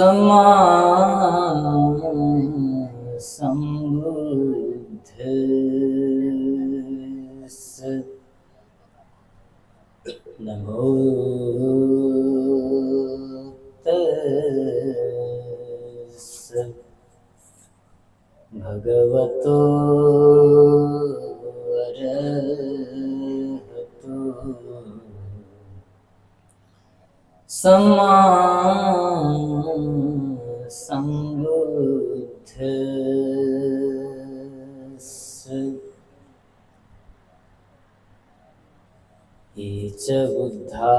सम्मा सम्बुद्धस्स नमो भगवतो अरहतो सम्मा च बुद्धा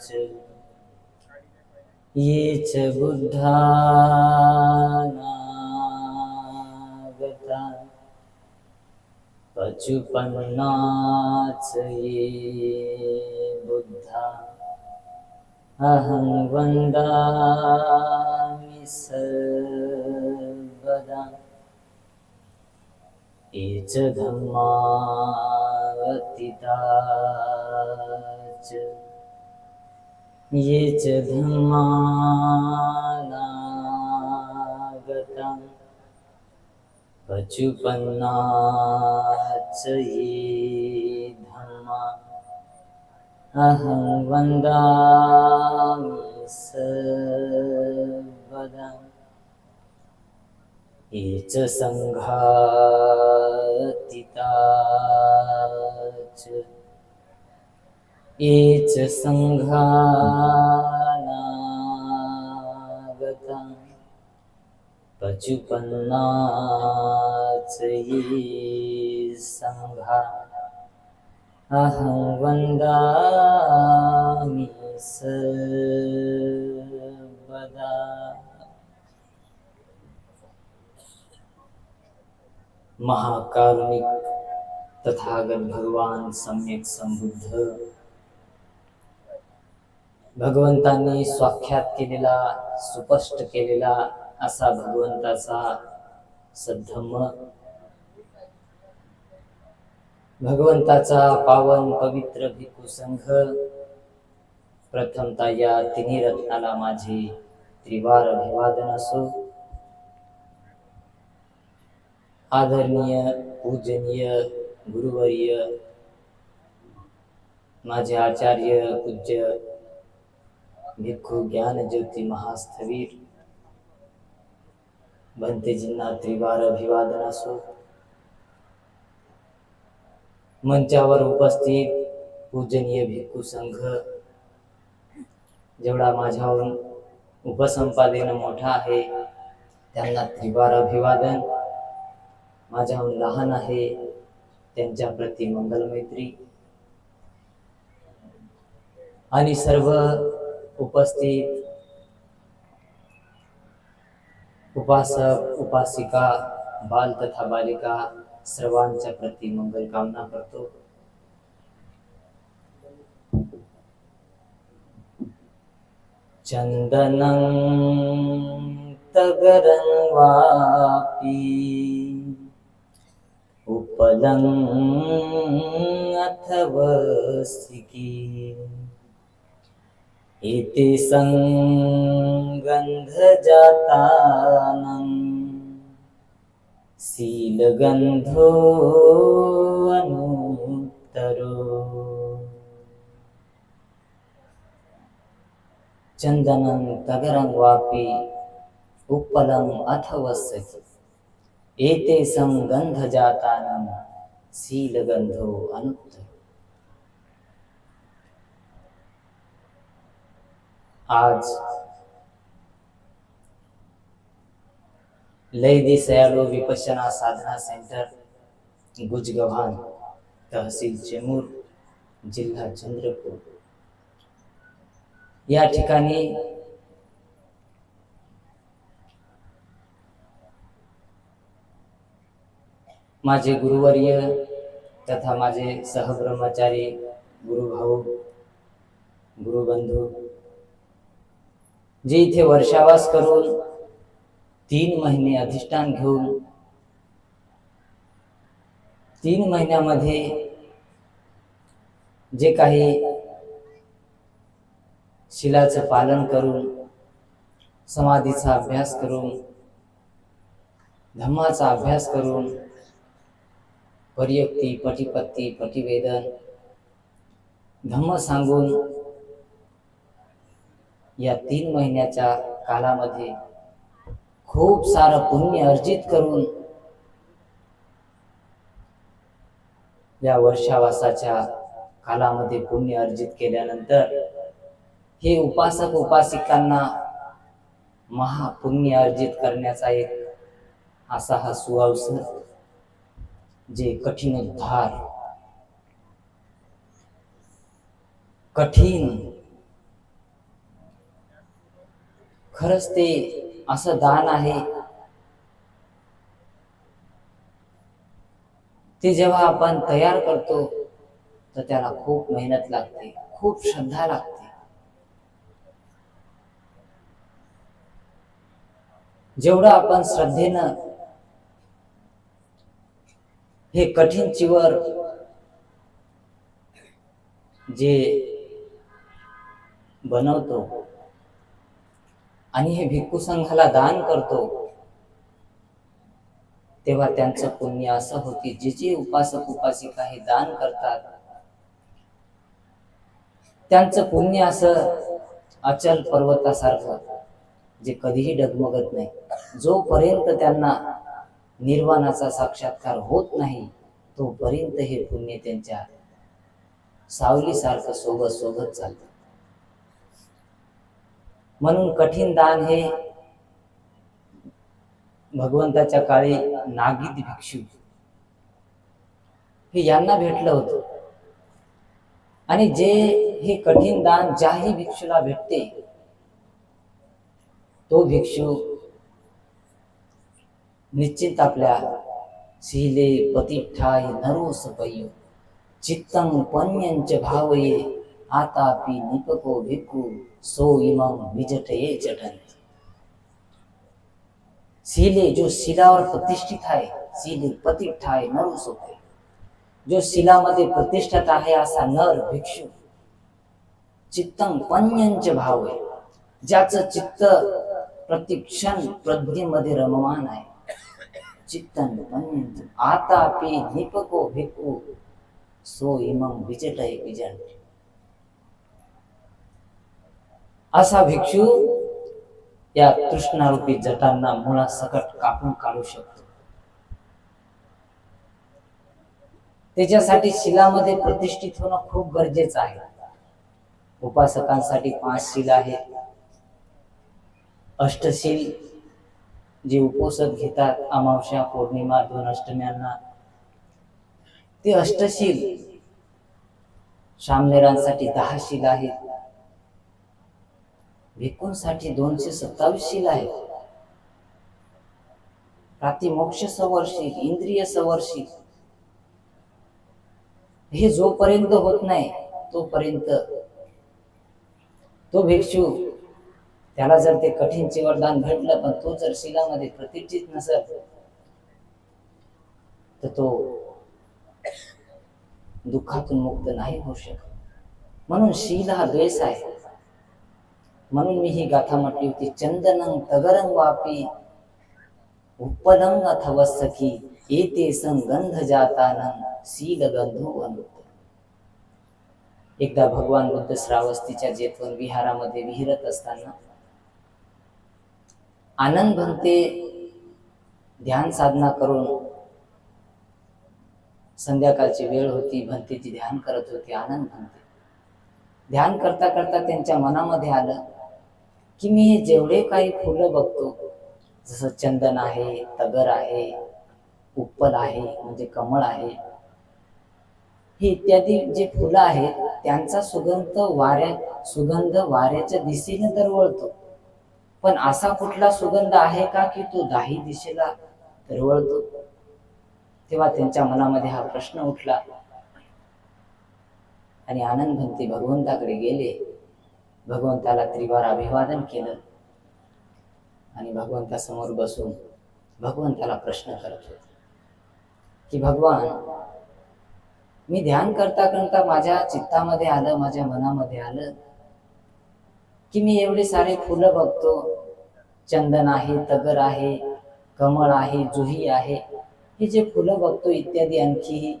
च ये च बुद्धा नागता पचुपन्ना च ये बुद्धा। अहं वन्दामि सर्वदा। ये च धम्मावतिता च ये च धम्मानागता पचुपन्ना च ये धम्मा अहं वन्दामि सर्वदा ये च। सङ्घातिता ये च सङ्घानागता पचुपन्ना च ये सङ्घा अहं वन्दामि सर्वदा महाकारुणिक तथागत भगवान सम्यक संबुद्ध। भगवंतांनी स्वाख्यात केलेला सुपष्ट केलेला असा भगवंताचा सद्धम्म भगवंताचा पावन पवित्र भिकू संघ प्रथमता या तिन्ही रत्नाला माझे त्रिवार अभिवादन असो. आदरणीय पूजनीय गुरुवर्य माझे आचार्य पूज्य भिक्खू ज्ञानज्योती महास्थवीर बंतेजींना त्रिवार अभिवादन असो. मंचावर उपस्थित पूजनीय भिक्खू संघ जेवढा माझ्याहून उपसंपादन मोठा आहे त्यांना त्रिवार अभिवादन. माझ्याहून लहान आहे त्यांच्या प्रती मंगलमैत्री. आणि सर्व उपस्थित उपासक उपासिका बाल तथा बालिका सर्वांच्या प्रती मंगल कामना करतो. चंदनं तगरं वापी. उपलं अथवसिकी इति सङ्गन्धजातानं शीलगन्धो अनुत्तरो. चन्दनं तगरं वापि उपलम् अथवस्सति एते सङ्गन्धजातानं शीलगन्धो अनुत्तर आज लैदी सयालो विपश्यना साधना सेंटर गुजगव्हाण तहसील चेमूर जिल्हा चंद्रपूर। या ठिकाणी माझे गुरुवर्य तथा माझे सहब्रह्मचारी गुरुभाऊ गुरुबंधू जे इथे वर्षावास करून तीन महिने अधिष्ठान घेऊन तीन महिन्यामध्ये जे काही शिलाचं पालन करून समाधीचा अभ्यास करून धम्माचा अभ्यास करून परियुक्ती पटिपत्ती पटिवेदन धम्म सांगून या तीन महिन्याच्या कालामध्ये खूप सारं पुण्य अर्जित करून या वर्षावासाच्या कालामध्ये पुण्य अर्जित केल्यानंतर हे उपासक उपासिकांना महापुण्य अर्जित करण्याचा एक असा हा सुअवसर जे कठीण धार. कठीण. खरंच ते असं दान आहे. ते जेव्हा आपण तयार करतो तर त्याला खूप मेहनत लागते खूप श्रद्धा लागते. जेवढं आपण श्रद्धेनं हे कठीण चिवर जे बनवतो आणि हे भिक्खू संघाला दान करतो तेव्हा त्यांचं पुण्य असं होती जे जे उपासक उपासिका हे दान करतात त्यांचं पुण्य असं अचल पर्वतासारखं जे कधीही डगमगत नाही. जोपर्यंत त्यांना निर्वाणाचा साक्षात्कार होत नाही तोपर्यंत हे पुण्य त्यांच्या सावलीसारखं सोबत सोबत चालत. म्हणून कठीण दान हे भगवंताच्या काळी नागिद भिक्षू. हे यांना भेटलं होतं. आणि जे हे कठीण दान ज्याही भिक्षूला भेटते तो भिक्षू निश्चित आपल्या शिले पतिठाय नरोस पय्य चित्तं पन्यंच भावये आतापि निपको भिक्खु सो इमं विजटये चटंती शिले जो शिलावर प्रतिष्ठित आहे शिले पतिष्ठ नरोस नर जो शिलामध्ये प्रतिष्ठित आहे असा नर भिक्षू। चित्तं पन्यंच भावये। ज्याचं चित्त प्रतिक्षण प्रज्ञेमध्ये रममान आहे। चित्तन पन्यंच आतापि निपको भिक्खू सो इमं विजटय विजन असा भिक्षू या तृष्णारूपी जटांना मुळासकट कापून काढू शकतो। त्याच्यासाठी शिलामध्ये प्रतिष्ठित होणं खूप गरजेचं आहे। उपासकांसाठी पाच शिला आहेत। अष्टशील जे उपोसत घेतात अमावस्या पौर्णिमा दोन अष्टम्यांना ते अष्टशील शामनेरांसाठी दहा शील आहेत. भिक्खूंसाठी दोनशे सत्तावीस शील आहेत प्रातिमोक्ष सवर्षी इंद्रिय सवर्षी हे जोपर्यंत होत नाही तोपर्यंत तो भिक्षू त्याला जर ते कठीण चिवरदान घडलं पण तो जर शिलामध्ये प्रतिष्ठित नसत तर तो दुःखातून मुक्त नाही होऊ शकत. म्हणून शील हा द्वेष आहे. म्हणून मी ही गाथा म्हटली होती चंदनंग तगरंग वापी उपलंग अथवसखी येते संगंध जातानं शील गंधो अनुत एकदा भगवान बुद्ध श्रावस्तीच्या जेतवन विहारामध्ये विहिरत असताना आनंद भंते ध्यान साधना करून संध्याकाळची वेळ होती भंतेची ध्यान करत होती आनंद भंते ध्यान करता करता त्यांच्या मनामध्ये आलं की मी हे जेवढे काही फुलं बघतो जसं चंदन आहे तगर आहे उप्पल आहे म्हणजे कमळ आहे हे इत्यादी जे फुलं आहेत त्यांचा सुगंध वाऱ्या सुगंध वाऱ्याच्या दिशेने दरवळतो. पण असा कुठला सुगंध आहे का की तो दाही दिशेला दरवळतो तेव्हा त्यांच्या मनामध्ये हा प्रश्न उठला. आणि आनंद भंते भगवंताकडे गेले. भगवंताला त्रिवार अभिवादन केलं. आणि भगवंतासमोर बसून भगवंताला प्रश्न करत होते. की भगवान मी ध्यान करता करता माझ्या चित्तामध्ये आलं माझ्या मनामध्ये आलं की मी एवढे सारे फुलं बघतो. चंदन आहे तगर आहे कमळ आहे जुही आहे. हे जे फुलं बघतो इत्यादी आणखी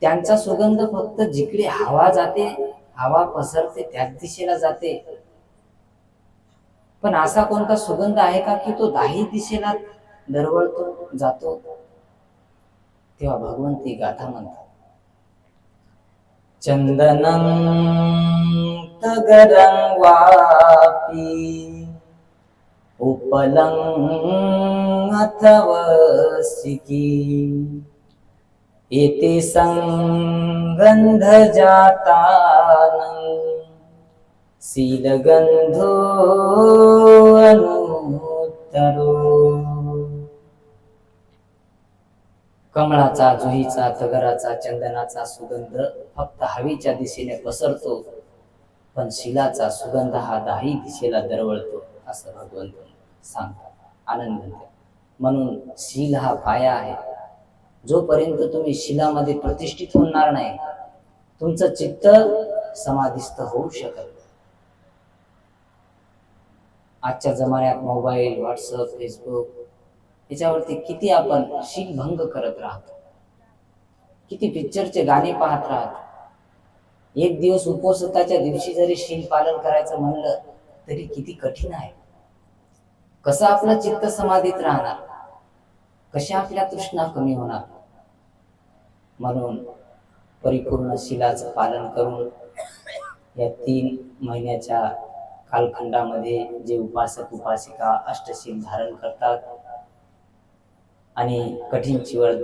त्यांचा सुगंध फक्त जिकडे हवा जाते हवा पसरते त्याच दिशेला जाते. पण असा कोणता सुगंध आहे का की तो दाही दिशेला दरवळतो जातो? तेव्हा भगवंती गाथा म्हणतात. चंदनं तगरं वापी उपलं अथवसिकी एते संगंध जातानं शीलगंधो अनुत्तरो. कमळाचा जुहीचा तगराचा चंदनाचा सुगंध फक्त हवेच्या दिशेने पसरतो. पण शिलाचा सुगंध हा दाही दिशेला दरवळतो असं भगवंत सांगतात. आनंद म्हणून शील हा पाया आहे. जोपर्यंत तुम्ही शिलामध्ये प्रतिष्ठित होणार नाही तुमचं चित्त समाधिस्थ होऊ शकत आजच्या जमान्यात मोबाईल व्हॉट्सअप फेसबुक याच्यावरती किती आपण शीलभंग करत राहतो. किती पिक्चरचे गाणे पाहत राहतो. एक दिवस उपोषताच्या दिवशी जरी शील पालन करायचं म्हणलं तरी किती कठीण आहे. कसं आपलं चित्त समाधीत राहणार? कशा आपल्या तृष्णा कमी होणार? म्हणून परिपूर्ण शिलाचं पालन करून या तीन महिन्याच्या कालखंडामध्ये जे उपासक उपासिका अष्टशील धारण करतात आणि कठीण चिवळ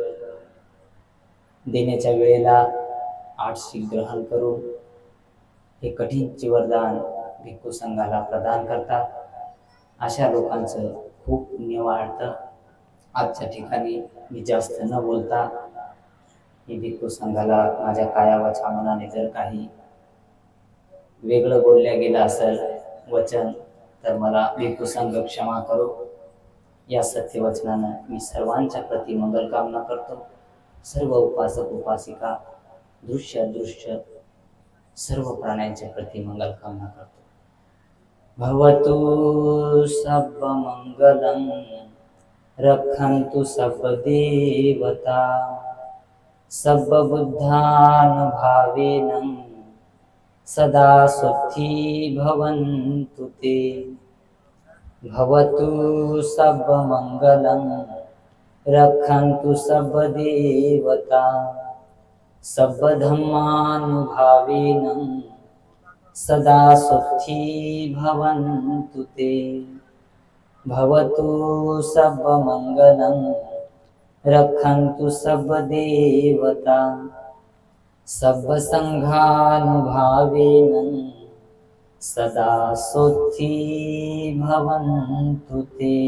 देण्याच्या वेळेला आठशी ग्रहण करून हे कठीण चिवरदान भिक्खू संघाला प्रदान करतात. अशा लोकांचं खूप पुण्य वाढतं. आजच्या ठिकाणी मी जास्त न बोलता मी भिक्खू संघाला माझ्या कायावाच्या मनाने जर काही वेगळं बोलल्या गेलं असेल वचन तर मला भिक्खू संघ क्षमा करो. या सत्यवचनानं मी सर्वांच्या प्रती मंगल कामना करतो. सर्व उपासक उपासिका दृश्य अदृश्य सर्व प्राण्यांच्या प्रती मंगल कामना करतो. भवतु सर्वमङ्गलं रक्षन्तु सर्वदेवता सर्वबुद्धानुभावेन सदा सुखी भवन्तु ते. भवतु सर्वमङ्गलं रक्षन्तु सर्वदेवता सर्वधर्मानुभावेन सदा सुखी भवन्तु ते। भवतु सर्वमङ्गलं रक्षन्तु सर्वदेवता सर्वसङ्घानुभावेन सदा सुखी भवन्तु ते